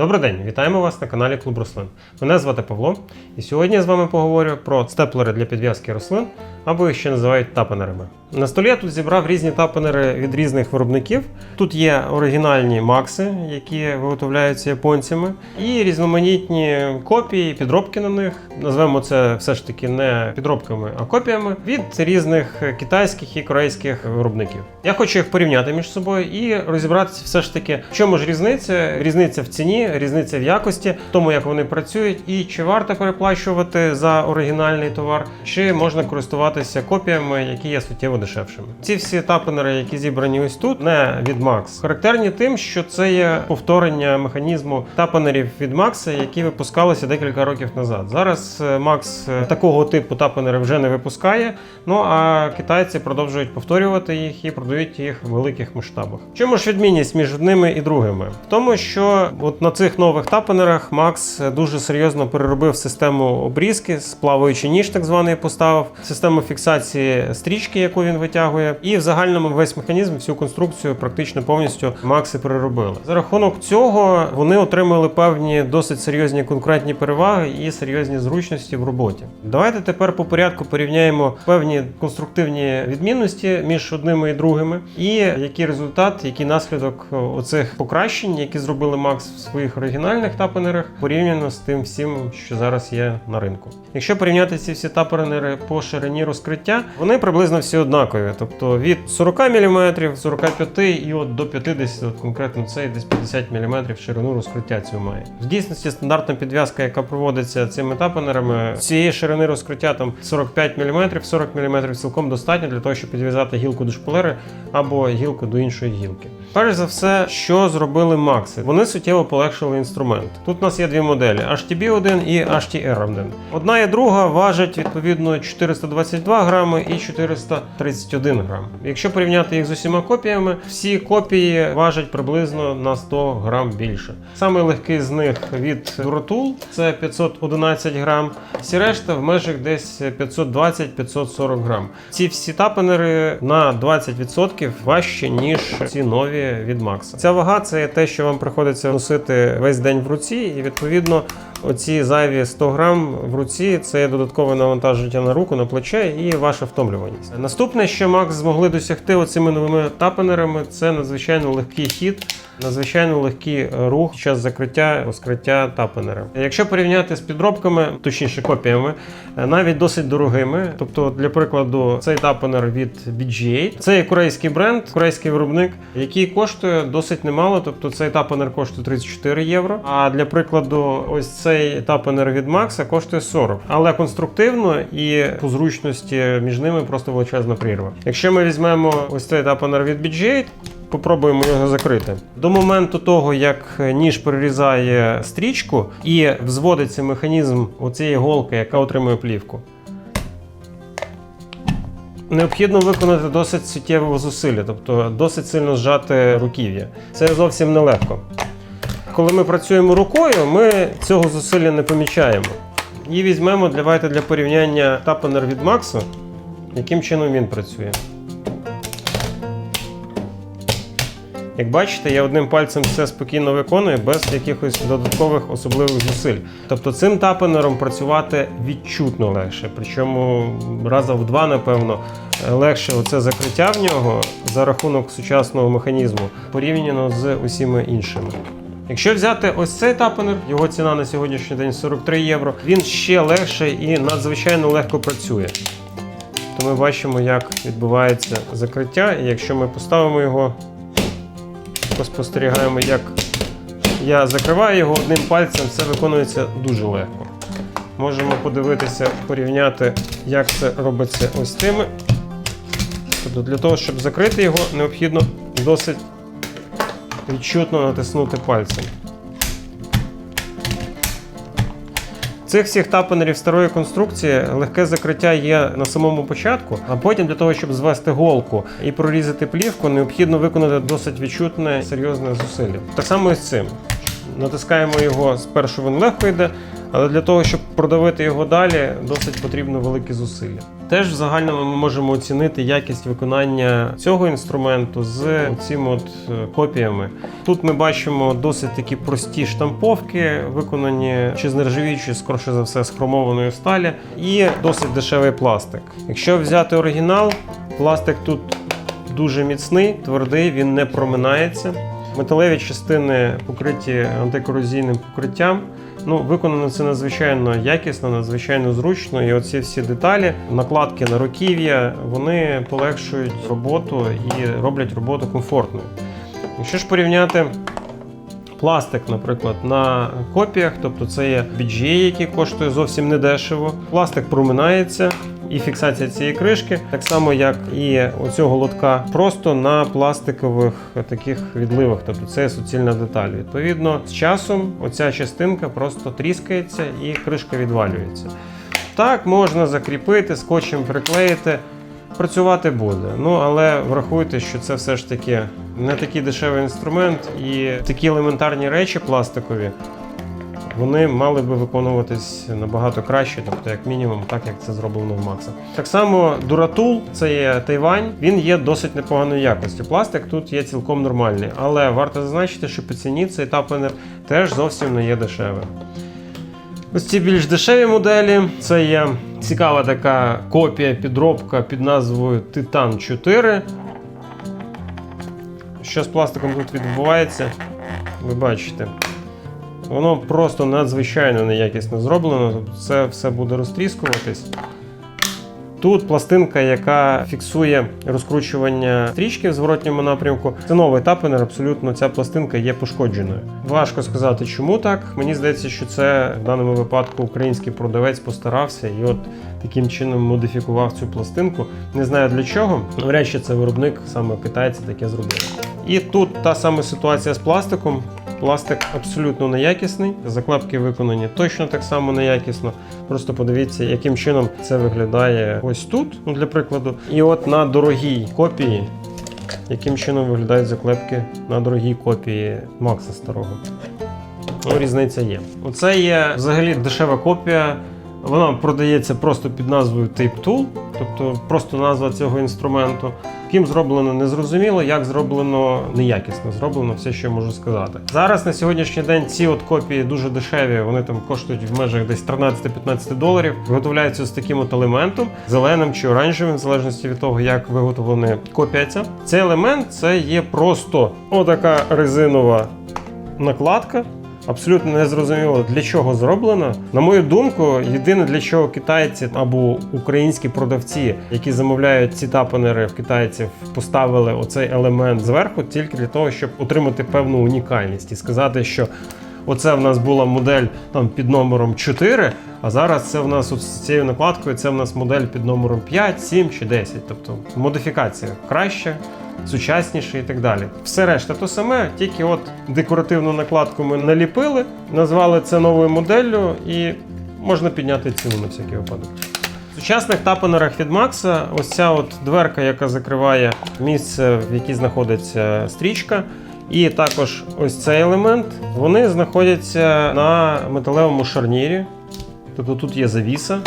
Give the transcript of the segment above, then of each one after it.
Добрий день, вітаємо вас на каналі Клуб Рослин. Мене звати Павло, і сьогодні я з вами поговорю про степлери для підв'язки рослин, або їх ще називають тапенерами. На столі я тут зібрав різні тапенери від різних виробників. Тут є оригінальні макси, які виготовляються японцями, і різноманітні копії, підробки на них. Назвемо це все ж таки не підробками, а копіями від різних китайських і корейських виробників. Я хочу їх порівняти між собою і розібратися все ж таки, в чому ж різниця, різниця в ціні, різниця в якості, в тому, як вони працюють, і чи варто переплачувати за оригінальний товар, чи можна користуватися копіями, які є суттєво дешевшими. Ці всі тапенери, які зібрані ось тут, не від Max, характерні тим, що це є повторення механізму тапенерів від Max, які випускалися декілька років назад. Зараз е, Max е, такого типу тапенери вже не випускає. Ну а китайці продовжують повторювати їх і продають їх в великих масштабах. Чому ж відмінність між одними і другими? В тому, що от на цих нових тапенерах Max дуже серйозно переробив систему обрізки, сплаваючий ніж, так званий, поставив систему фіксації стрічки, яку він витягує, і в загальному весь механізм, всю конструкцію практично повністю Макси переробили. За рахунок цього вони отримали певні досить серйозні конкурентні переваги і серйозні зручності в роботі. Давайте тепер по порядку порівняємо певні конструктивні відмінності між одними і другими, і який результат, який наслідок оцих покращень, які зробили Макс в своїх оригінальних тапенерах, порівняно з тим всім, що зараз є на ринку. Якщо порівняти ці всі тапенери по ширині розкриття, вони приблизно всі однакові, тобто від 40 мм, 45 і от до 50, от конкретно цей десь 50 мм ширину розкриття цю має. В дійсності стандартна підв'язка, яка проводиться цими тапенерами, цієї ширини розкриття там 45 мм, 40 мм цілком достатньо для того, щоб підв'язати гілку до шпалери або гілку до іншої гілки. Перш за все, що зробили Макси? Вони суттєво полегшили інструмент. Тут у нас є дві моделі: HTB1 і HTR1. Одна і друга важать відповідно 422 грами і 431 грам. Якщо порівняти їх з усіма копіями, всі копії важать приблизно на 100 грам більше. Самий легкий з них від Duratul – це 511 грам. Всі решта в межах десь 520-540 грам. Ці всі тапенери на 20% важче, ніж ці нові від Макса. Ця вага це те, що вам приходиться носити весь день в руці, і відповідно. Оці зайві 100 грам в руці це додаткове навантаження на руку, на плече і ваша втомлюваність. Наступне, що Макс змогли досягти оцими новими тапенерами, це надзвичайно легкий хід. Надзвичайно легкий рух під час закриття розкриття тапенера. Якщо порівняти з підробками, точніше копіями, навіть досить дорогими. Тобто, для прикладу, цей тапенер від BG8, це є корейський бренд, корейський виробник, який коштує досить немало. Тобто цей тапенер коштує 34 євро. А для прикладу, ось цей тапенер від Макса коштує 40. Але конструктивно і по зручності між ними просто величезна прірва. Якщо ми візьмемо ось цей тапенер від BG8, Попробуємо його закрити. До моменту того, як ніж перерізає стрічку і взводиться механізм оцієї голки, яка отримує плівку. Необхідно виконати досить суттєве зусилля, тобто досить сильно зжати руків'я. Це зовсім нелегко. Коли ми працюємо рукою, ми цього зусилля не помічаємо. І візьмемо давайте для порівняння тапенер від Максу, яким чином він працює. Як бачите, я одним пальцем все спокійно виконую без якихось додаткових особливих зусиль. Тобто цим тапенером працювати відчутно легше. Причому раза в два, напевно, легше оце закриття в нього за рахунок сучасного механізму порівняно з усіма іншими. Якщо взяти ось цей тапенер, його ціна на сьогоднішній день 43 євро, він ще легше і надзвичайно легко працює. То ми бачимо, як відбувається закриття, і якщо ми поставимо його спостерігаємо, як я закриваю його одним пальцем, це виконується дуже легко. Можемо подивитися, порівняти, як це робиться ось тими. Тобто для того, щоб закрити його, необхідно досить відчутно натиснути пальцем. Цих всіх тапенерів старої конструкції легке закриття є на самому початку, а потім для того, щоб звести голку і прорізати плівку, необхідно виконати досить відчутне серйозне зусилля. Так само і з цим. Натискаємо його спершу він легко йде, Але для того, щоб продавити його далі, досить потрібно великі зусилля. Теж в загальному ми можемо оцінити якість виконання цього інструменту з цими от е, копіями. Тут ми бачимо досить такі прості штамповки, виконані чи з нержавіючої, скорше за все, з хромованої сталі, і досить дешевий пластик. Якщо взяти оригінал, пластик тут дуже міцний, твердий, він не проминається. Металеві частини покриті антикорозійним покриттям. Ну, виконано це надзвичайно якісно, надзвичайно зручно. І оці всі деталі, накладки на руків'я, вони полегшують роботу і роблять роботу комфортною. Якщо ж порівняти пластик, наприклад, на копіях, тобто це є BGA, який коштує зовсім недешево. Пластик проминається. І фіксація цієї кришки, так само як і оцього лотка, просто на пластикових таких відливах, тобто це суцільна деталь. Відповідно, з часом оця частинка просто тріскається і кришка відвалюється. Так, можна закріпити, скотчем приклеїти, працювати буде. Ну але врахуйте, що це все ж таки не такий дешевий інструмент, і такі елементарні речі пластикові. Вони мали би виконуватись набагато краще, тобто, як мінімум, так як це зроблено в Макса. Так само Дуратул, це є Тайвань, він є досить непоганої якості. Пластик тут є цілком нормальний, але варто зазначити, що по ціні цей тапенер теж зовсім не є дешевим. Ось ці більш дешеві моделі. Це є цікава така копія, підробка під назвою Titan 4. Що з пластиком тут відбувається, ви бачите. Воно просто надзвичайно неякісно зроблено, це все буде розтріскуватись. Тут пластинка, яка фіксує розкручування стрічки в зворотньому напрямку. Це новий тапенер, абсолютно ця пластинка є пошкодженою. Важко сказати, чому так. Мені здається, що це в даному випадку український продавець постарався і от таким чином модифікував цю пластинку. Не знаю для чого. Навряд чи це виробник, саме китайці таке зробив. І тут та сама ситуація з пластиком. Пластик абсолютно неякісний, заклепки виконані точно так само неякісно. Просто подивіться, яким чином це виглядає ось тут, ну, для прикладу. І от на дорогій копії, яким чином виглядають заклепки на дорогій копії Макса старого. Ну, різниця є. Оце є взагалі дешева копія. Вона продається просто під назвою Tape Tool, тобто просто назва цього інструменту. Ким зроблено незрозуміло, як зроблено неякісно, зроблено все, що я можу сказати. Зараз на сьогоднішній день ці от копії дуже дешеві, вони там коштують в межах десь 13-15 доларів. Виготовляються з таким от елементом, зеленим чи оранжевим, в залежності від того, як виготовлена копія. Цей елемент це є просто отака резинова накладка. Абсолютно не зрозуміло для чого зроблено. На мою думку, єдине для чого китайці або українські продавці, які замовляють ці тапанери в китайців, поставили оцей елемент зверху, тільки для того, щоб отримати певну унікальність і сказати, що оце в нас була модель там під номером 4, а зараз це в нас з цією накладкою, це в нас модель під номером 5, 7 чи 10. Тобто модифікація краща сучасніше і так далі. Все решта то саме, тільки от декоративну накладку ми наліпили, назвали це новою моделлю і можна підняти ціну на всякий випадок. В сучасних тапанерах від Макса ось ця от дверка, яка закриває місце, в якій знаходиться стрічка. І також ось цей елемент, вони знаходяться на металевому шарнірі. Тобто тут є завіса,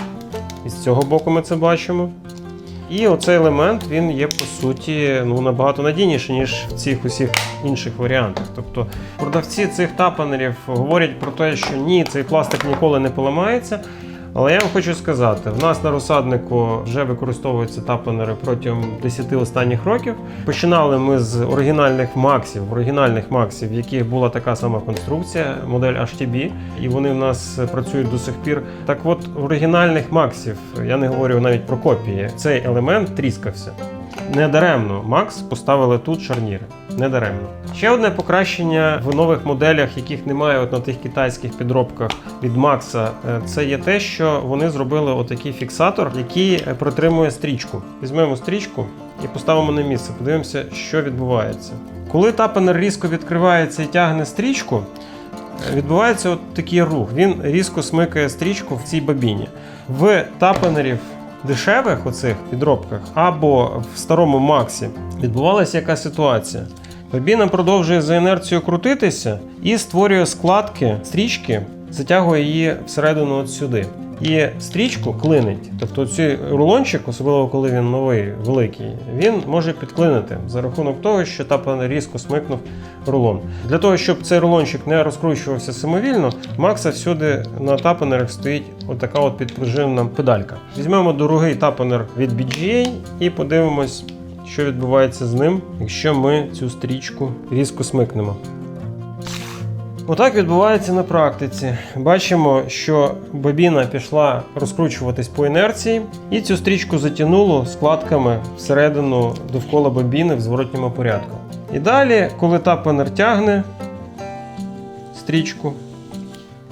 і з цього боку ми це бачимо. І оцей елемент він є по суті ну, набагато надійніший, ніж в цих усіх інших варіантах. Тобто продавці цих тапанерів говорять про те, що ні, цей пластик ніколи не поламається. Але я вам хочу сказати, в нас на розсаднику вже використовуються тапанери протягом 10 останніх років. Починали ми з оригінальних максів, оригінальних максів, в яких була така сама конструкція, модель HTB, і вони в нас працюють до сих пір. Так от, оригінальних максів, я не говорю навіть про копії, цей елемент тріскався. Недаремно Макс поставили тут шарніри. Недаремно. Ще одне покращення в нових моделях, яких немає от на тих китайських підробках від Макса, е, це є те, що вони зробили отакий фіксатор, який е, протримує стрічку. Візьмемо стрічку і поставимо на місце. Подивимося, що відбувається. Коли тапанер різко відкривається і тягне стрічку, е, відбувається от такий рух. Він різко смикає стрічку в цій бабіні. В тапанерів дешевих оцих підробках або в старому Максі відбувалася яка ситуація. Бабіна продовжує за інерцією крутитися і створює складки стрічки затягує її всередину от сюди. І стрічку клинить. Тобто цей рулончик, особливо коли він новий, великий, він може підклинити за рахунок того, що тапанер різко смикнув рулон. Для того, щоб цей рулончик не розкручувався самовільно, Макса всюди на тапанерах стоїть отака от підпружинена педалька. Візьмемо дорогий тапанер від BGA і подивимось, що відбувається з ним, якщо ми цю стрічку різко смикнемо. Отак відбувається на практиці. Бачимо, що бобіна пішла розкручуватись по інерції, і цю стрічку затягнуло складками всередину довкола бобіни в зворотньому порядку. І далі, коли тапанер тягне стрічку,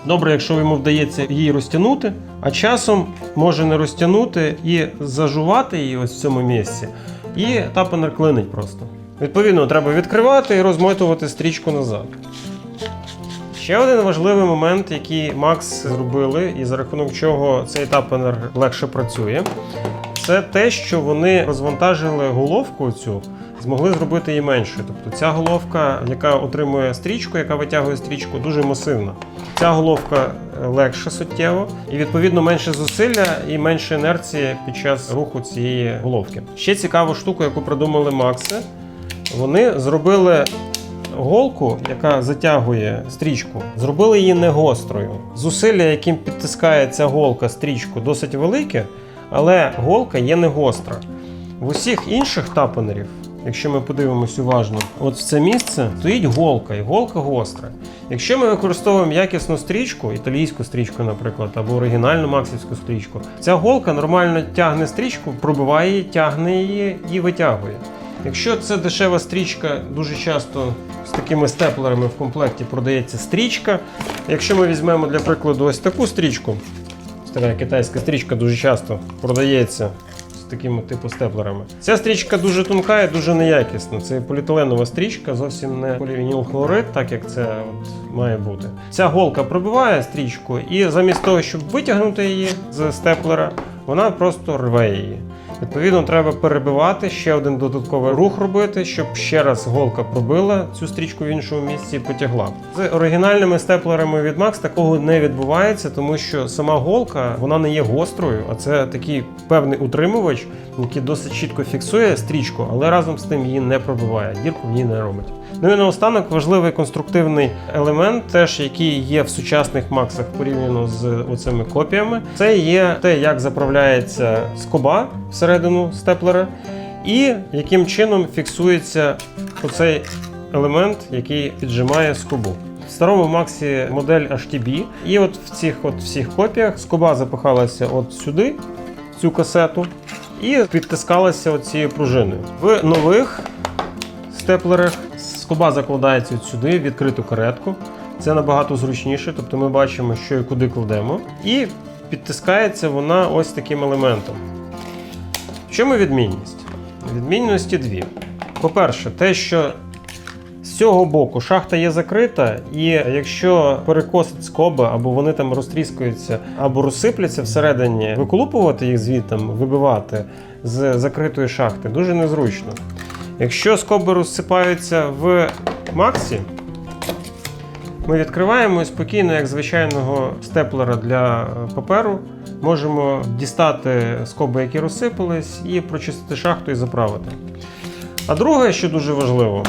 добре, якщо йому вдається її розтягнути, а часом може не розтягнути і зажувати її ось в цьому місці, і тапанер клинить просто. Відповідно, треба відкривати і розмотувати стрічку назад. Ще один важливий момент, який Макс зробили, і за рахунок чого цей тапанер легше працює, це те, що вони розвантажили головку цю, змогли зробити її меншою. Тобто ця головка, яка отримує стрічку, яка витягує стрічку, дуже масивна. Ця головка легша суттєво, і відповідно менше зусилля і менше інерції під час руху цієї головки. Ще цікаву штуку, яку придумали Макси, вони зробили голку, яка затягує стрічку, зробили її не гострою. Зусилля, яким підтискає ця голка стрічку, досить велике, але голка є не гостра. В усіх інших тапанерів, якщо ми подивимось уважно, от в це місце стоїть голка, і голка гостра. Якщо ми використовуємо якісну стрічку, італійську стрічку, наприклад, або оригінальну максівську стрічку, ця голка нормально тягне стрічку, пробиває її, тягне її і витягує. Якщо це дешева стрічка, дуже часто з такими степлерами в комплекті продається стрічка. Якщо ми візьмемо для прикладу ось таку стрічку, ось китайська стрічка дуже часто продається з такими типу степлерами. Ця стрічка дуже тонка і дуже неякісна. Це поліетиленова стрічка, зовсім не полівінілхлорид, так як це от має бути. Ця голка пробиває стрічку, і замість того, щоб витягнути її з степлера, вона просто рве її. Відповідно, треба перебивати, ще один додатковий рух робити, щоб ще раз голка пробила цю стрічку в іншому місці і потягла. З оригінальними степлерами від Max такого не відбувається, тому що сама голка вона не є гострою, а це такий певний утримувач, який досить чітко фіксує стрічку, але разом з тим її не пробиває, дірку в ній не робить. Ну і наостанок важливий конструктивний елемент, теж який є в сучасних максах порівняно з оцими копіями. Це є те, як заправляється скоба всередину степлера, і яким чином фіксується оцей елемент, який піджимає скобу. В старому Максі модель HTB, і от в цих от всіх копіях скоба запихалася от сюди, в цю касету, і підтискалася от цією пружиною. В нових степлерах скоба закладається от сюди, в відкриту каретку. Це набагато зручніше, тобто ми бачимо, що і куди кладемо. І підтискається вона ось таким елементом. В чому відмінність? Відмінності дві. По-перше, те, що з цього боку шахта є закрита, і якщо перекосить скоби, або вони там розтріскаються, або розсипляться всередині, виколупувати їх звідти, вибивати з закритої шахти дуже незручно. Якщо скоби розсипаються в Максі, ми відкриваємо і спокійно, як звичайного степлера для паперу, можемо дістати скоби, які розсипались, і прочистити шахту і заправити. А друге, що дуже важливо,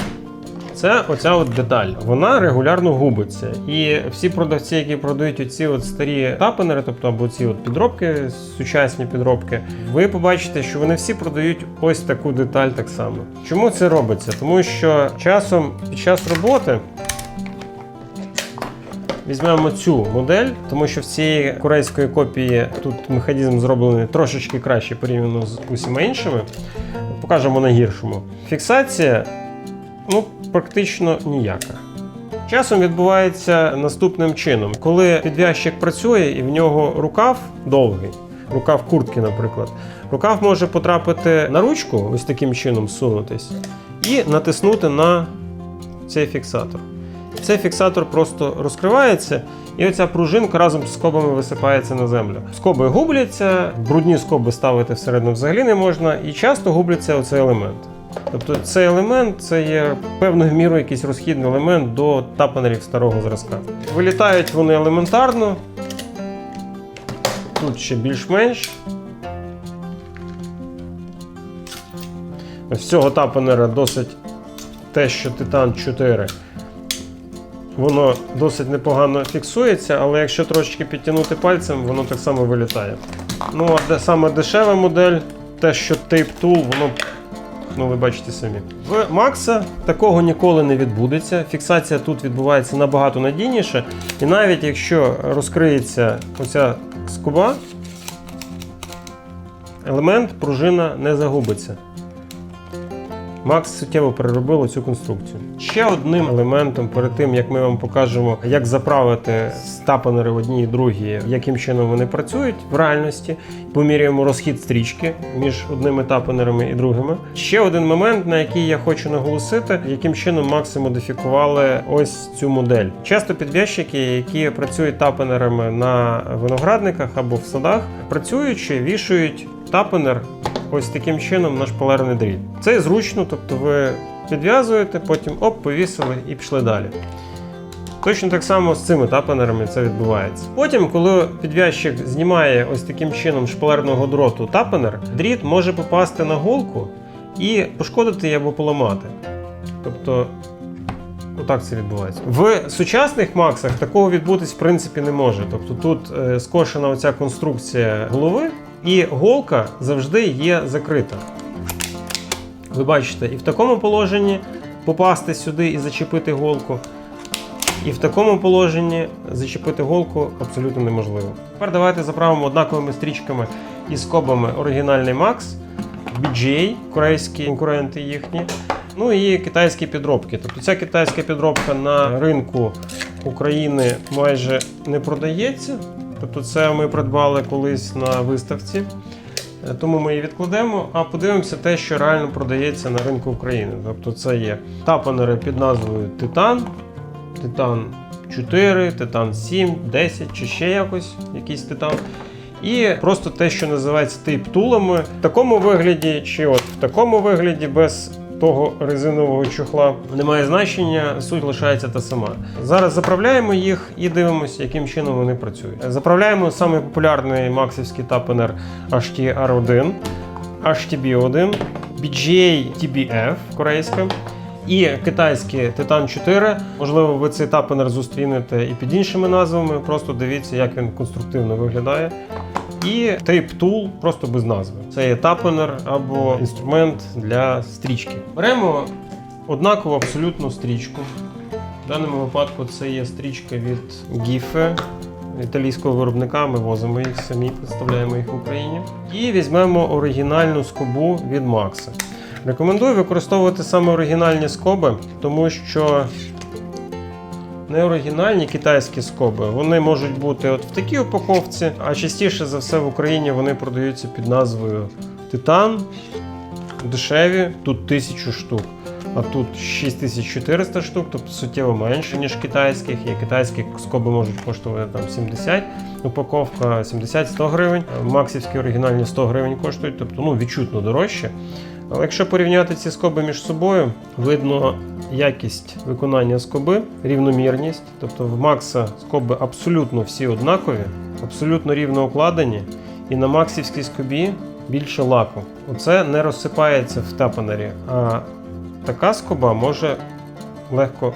це оця от деталь. Вона регулярно губиться. І всі продавці, які продають оці от старі тапенери, тобто або ці от підробки, сучасні підробки, ви побачите, що вони всі продають ось таку деталь так само. Чому це робиться? Тому що часом під час роботи. Візьмемо цю модель, тому що в цієї корейської копії тут механізм зроблений трошечки краще порівняно з усіма іншими. Покажемо на гіршому. Фіксація ну, практично ніяка. Часом відбувається наступним чином: коли підв'язчик працює і в нього рукав довгий, рукав куртки, наприклад, рукав може потрапити на ручку, ось таким чином сунутись, і натиснути на цей фіксатор. Цей фіксатор просто розкривається, і оця пружинка разом з скобами висипається на землю. Скоби губляться, брудні скоби ставити всередину взагалі не можна, і часто губляться оцей елемент. Тобто цей елемент це є певною мірою якийсь розхідний елемент до тапанерів старого зразка. Вилітають вони елементарно. Тут ще більш-менш. Ось цього тапанера досить те, що Titan 4. Воно досить непогано фіксується, але якщо трошечки підтягнути пальцем, воно так само вилітає. Ну, а де саме дешева модель, те, що Tape Tool, воно, ну ви бачите самі. В Макса такого ніколи не відбудеться. Фіксація тут відбувається набагато надійніше. І навіть якщо розкриється оця скоба, елемент пружина не загубиться. Макс суттєво переробив цю конструкцію. Ще одним елементом перед тим, як ми вам покажемо, як заправити стапанери в одній і другій, яким чином вони працюють в реальності, поміряємо розхід стрічки між одними тапанерами і другими. Ще один момент, на який я хочу наголосити, яким чином Макси модифікували ось цю модель. Часто підв'язчики, які працюють тапанерами на виноградниках або в садах, працюючи, вішають тапанер ось таким чином на шпалерний дріт. Це зручно, тобто ви підв'язуєте, потім оп, повісили і пішли далі. Точно так само з цими тапанерами це відбувається. Потім, коли підв'язчик знімає ось таким чином шпалерного дроту тапанер, дріт може попасти на голку і пошкодити її або поламати. Тобто, отак це відбувається. В сучасних максах такого відбутись в принципі не може. Тобто тут е, скошена оця конструкція голови, і голка завжди є закрита. Ви бачите, і в такому положенні попасти сюди і зачепити голку. І в такому положенні зачепити голку абсолютно неможливо. Тепер давайте заправимо однаковими стрічками і скобами оригінальний Max, BGA, корейські конкуренти їхні. Ну і китайські підробки. Тобто ця китайська підробка на ринку України майже не продається. Тобто це ми придбали колись на виставці. Е, Тому ми її відкладемо, а подивимося те, що реально продається на ринку України. Тобто це є тапанери під назвою Титан, Титан 4, Титан 7, 10 чи ще якось якийсь титан. І просто те, що називається тип-тулами, в такому вигляді, чи от в такому вигляді без того резинового чохла не має значення, суть лишається та сама. Зараз заправляємо їх і дивимося, яким чином вони працюють. Заправляємо самий популярний максівський тапенер HTR1, HTB1, BGA TBF корейська. І китайський Titan 4. Можливо, ви цей тапенер зустрінете і під іншими назвами. Просто дивіться, як він конструктивно виглядає. І Tool просто без назви. Це є тапенер або інструмент для стрічки. Беремо однакову абсолютно стрічку. В даному випадку це є стрічка від Gife, італійського виробника. Ми возимо їх самі, представляємо їх в Україні. І візьмемо оригінальну скобу від Max. Рекомендую використовувати саме оригінальні скоби, тому що неоригінальні китайські скоби вони можуть бути от в такій упаковці, а частіше за все в Україні вони продаються під назвою Титан. Дешеві, тут 1000 штук, а тут 6400 штук, тобто суттєво менше, ніж китайських. Є китайські скоби можуть коштувати там 70, упаковка 70-100 гривень. Максівські оригінальні 100 гривень коштують, тобто ну, відчутно дорожче. Але якщо порівняти ці скоби між собою, видно якість виконання скоби, рівномірність. Тобто в Макса скоби абсолютно всі однакові, абсолютно рівно укладені, і на максівській скобі більше лаку. Оце не розсипається в тапанері, а така скоба може легко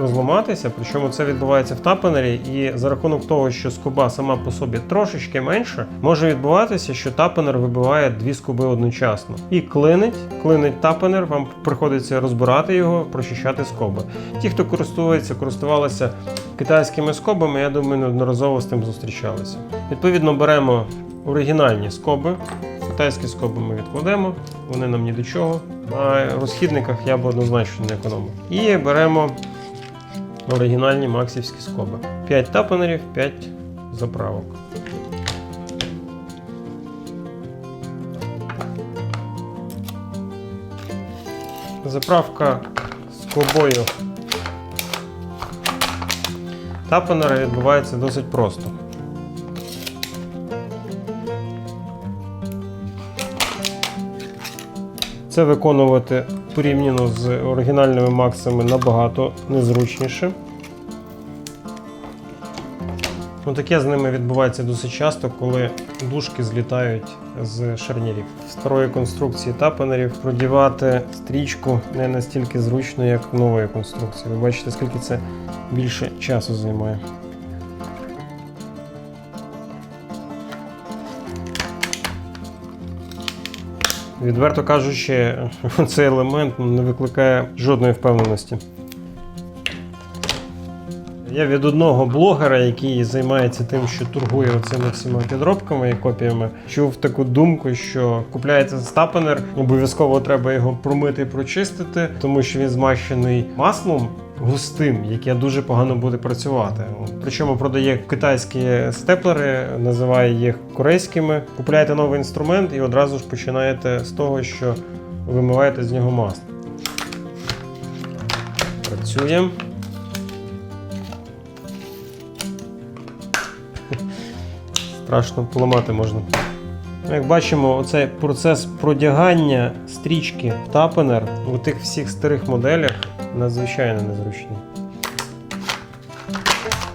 розламатися, причому це відбувається в тапанері, і за рахунок того, що скоба сама по собі трошечки менша, може відбуватися, що тапанер вибиває дві скоби одночасно. І клинить, клинить тапанер, вам приходиться розбирати його, прочищати скоби. Ті, хто користується, користувалися китайськими скобами, я думаю, неодноразово з тим зустрічалися. Відповідно, беремо оригінальні скоби. Китайські скоби ми відкладемо, вони нам ні до чого. На розхідниках я б однозначно не економив. І беремо оригінальні максівські скоби. 5 тапанерів, 5 заправок. Заправка скобою тапанера відбувається досить просто. Це виконувати порівняно з оригінальними максами набагато незручніше. Ну, таке з ними відбувається досить часто, коли дужки злітають з шарнірів. Старої конструкції тапанерів продівати стрічку не настільки зручно, як нової конструкції. Ви бачите, скільки це більше часу займає. Відверто кажучи, цей елемент не викликає жодної впевненості. Я від одного блогера, який займається тим, що торгує оцими всіма підробками і копіями, чув таку думку, що купляється стапенер, обов'язково треба його промити і прочистити, тому що він змащений маслом густим, яке дуже погано буде працювати. Причому продає китайські степлери, називає їх корейськими. Купляєте новий інструмент і одразу ж починаєте з того, що вимиваєте з нього масло. Працює. Страшно поламати можна. Як бачимо, оцей процес продягання стрічки в тапенер у тих всіх старих моделях надзвичайно незручний.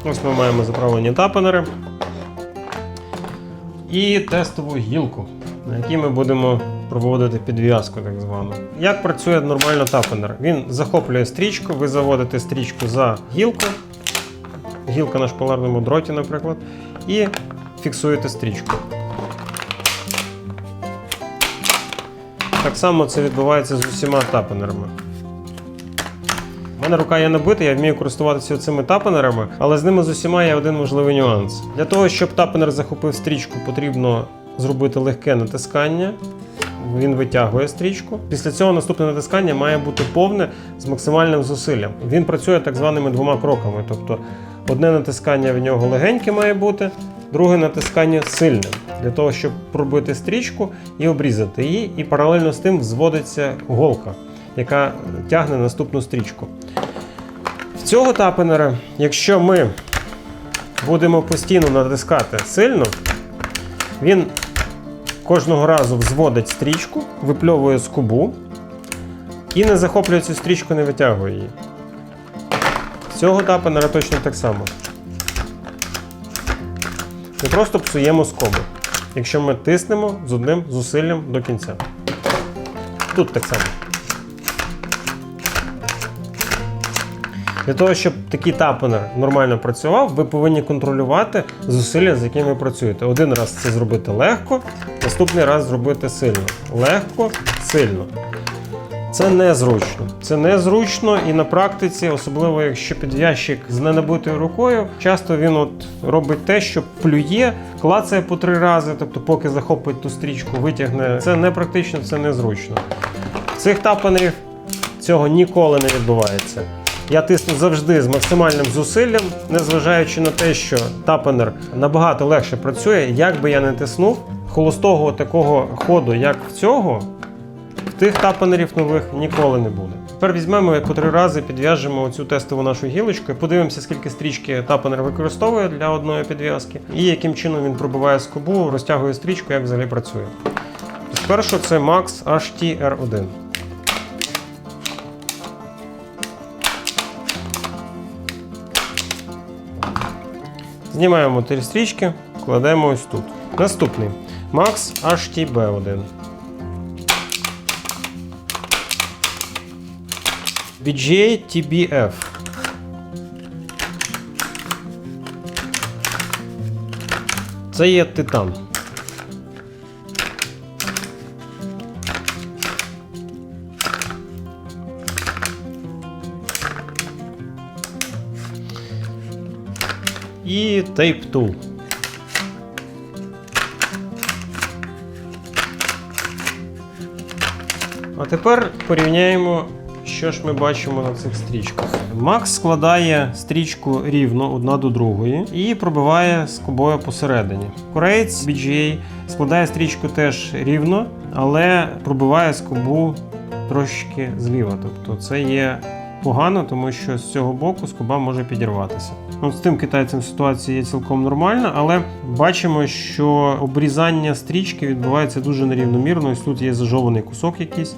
Ось ми маємо заправлені тапенери і тестову гілку, на якій ми будемо проводити підв'язку, так звану. Як працює нормально тапенер? Він захоплює стрічку, ви заводите стрічку за гілку, гілка на шпалерному дроті, наприклад, і фіксуєте стрічку. Так само це відбувається з усіма тапенерами. Мене рука є набита, я вмію користуватися цими тапенерами, але з ними з усіма є один важливий нюанс. Для того, щоб тапенер захопив стрічку, потрібно зробити легке натискання. Він витягує стрічку. Після цього наступне натискання має бути повне з максимальним зусиллям. Він працює так званими двома кроками. Тобто одне натискання в нього легеньке має бути, друге натискання сильним. Для того, щоб пробити стрічку і обрізати її, і паралельно з тим взводиться голка, яка тягне наступну стрічку. В цього тапенера, якщо ми будемо постійно натискати сильно, він кожного разу взводить стрічку, випльовує скобу і не захоплює цю стрічку, не витягує її. З цього тапенера точно так само. Ми просто псуємо скоби, якщо ми тиснемо з одним зусиллям до кінця. Тут так само. Для того, щоб такий тапенер нормально працював, ви повинні контролювати зусилля, з якими ви працюєте. Один раз це зробити легко, наступний раз зробити сильно. Легко, сильно. Це незручно. Це незручно і на практиці, особливо якщо підв'язчик з ненабитою рукою, часто він от робить те, що плює, клацає по три рази, тобто поки захопить ту стрічку, витягне. Це непрактично, це незручно. Цих тапанерів цього ніколи не відбувається. Я тисну завжди з максимальним зусиллям, незважаючи на те, що тапанер набагато легше працює, як би я не тиснув, холостого такого ходу, як в цього, в тих тапанерів нових ніколи не буде. Тепер візьмемо і по три рази підв'яжемо оцю тестову нашу гілочку і подивимося, скільки стрічки тапанер використовує для одної підв'язки, і яким чином він пробиває скобу, розтягує стрічку, як взагалі працює. Спершу це Max HT-R1. Знімаємо три стрічки, кладемо ось тут. Наступний Max HTB1. VGA TBF. Це є титан. Tape Tool. А тепер порівняємо, що ж ми бачимо на цих стрічках. Макс складає стрічку рівно одна до другої і пробиває скобою посередині. Кореєць BGA складає стрічку теж рівно, але пробиває скобу трошки зліва. Тобто це є погано, тому що з цього боку скоба може підірватися. Ну, з тим китайцем ситуація є цілком нормальна, але бачимо, що обрізання стрічки відбувається дуже нерівномірно. Ось тут є зажований кусок якийсь.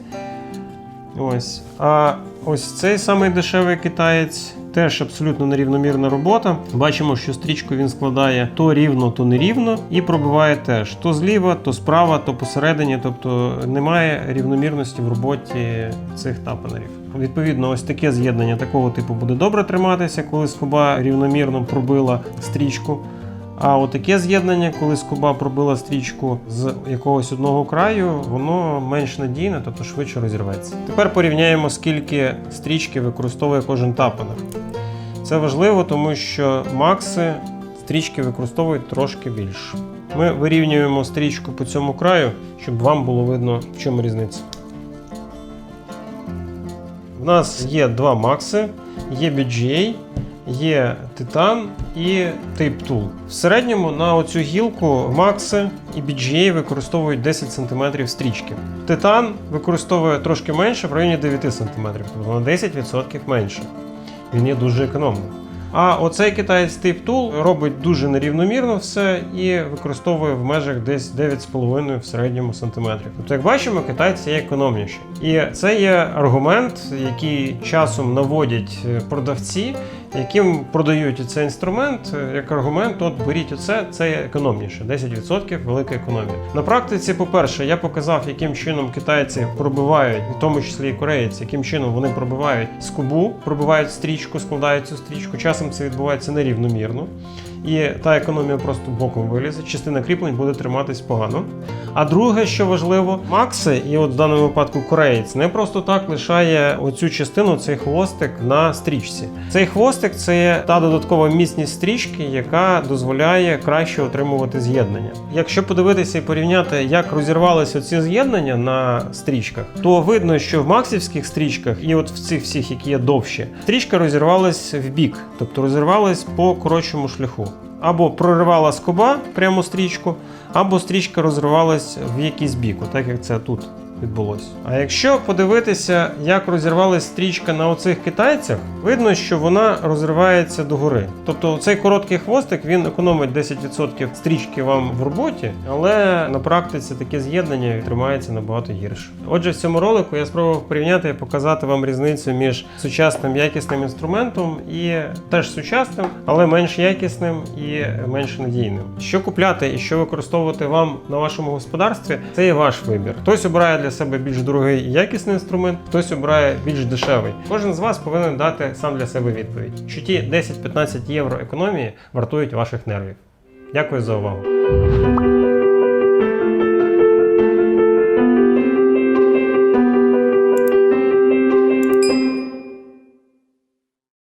Ось. А ось цей самий дешевий китаєць. Теж абсолютно нерівномірна робота. Бачимо, що стрічку він складає то рівно, то нерівно, і пробиває теж то зліва, то справа, то посередині. Тобто немає рівномірності в роботі цих тапанерів. Відповідно, ось таке з'єднання такого типу буде добре триматися, коли скоба рівномірно пробила стрічку. А отаке з'єднання, коли скоба пробила стрічку з якогось одного краю, воно менш надійне, тобто швидше розірветься. Тепер порівняємо, скільки стрічки використовує кожен тапанер. Це важливо, тому що макси стрічки використовують трошки більше. Ми вирівнюємо стрічку по цьому краю, щоб вам було видно, в чому різниця. В нас є два макси, є BGA, є титан і Tape Tool. В середньому на оцю гілку макси і BGA використовують 10 см стрічки. Титан використовує трошки менше, в районі 9 см, тобто на 10% менше. Він є дуже економним. А оцей китаєць Tape Tool робить дуже нерівномірно все і використовує в межах десь 9,5 в середньому сантиметрів. Тобто, як бачимо, китайці є економніші. І це є аргумент, який часом наводять е, продавці, яким продають цей інструмент е, як аргумент, от беріть оце, це економніше. 10% велика економія. На практиці, по-перше, я показав, яким чином китайці пробивають, в тому числі і корейці, яким чином вони пробивають скобу, пробивають стрічку, складають цю стрічку. Часом це відбувається нерівномірно. І та економія просто боком вилізе, частина кріплень буде триматись погано. А друге, що важливо, Макси, і от в даному випадку кореєць, не просто так лишає оцю частину, цей хвостик на стрічці. Цей хвостик це та додаткова міцність стрічки, яка дозволяє краще отримувати з'єднання. Якщо подивитися і порівняти, як розірвалися ці з'єднання на стрічках, то видно, що в максівських стрічках і от в цих всіх, які є довші, стрічка розірвалась в бік, тобто розірвалась по коротшому шляху. Або проривала скоба прямо стрічку, або стрічка розривалась в якийсь бік, так як це тут відбулося. А якщо подивитися, як розірвалась стрічка на оцих китайцях, видно, що вона розривається догори. Тобто цей короткий хвостик він економить 10% стрічки вам в роботі, але на практиці таке з'єднання тримається набагато гірше. Отже, в цьому ролику я спробував порівняти і показати вам різницю між сучасним якісним інструментом і теж сучасним, але менш якісним і менш надійним. Що купляти і що використовувати вам на вашому господарстві, це є ваш вибір. Хтось обирає для себе більш дорогий і якісний інструмент, хтось обирає більш дешевий. Кожен з вас повинен дати сам для себе відповідь, чи ті 10-15 євро економії вартують ваших нервів. Дякую за увагу.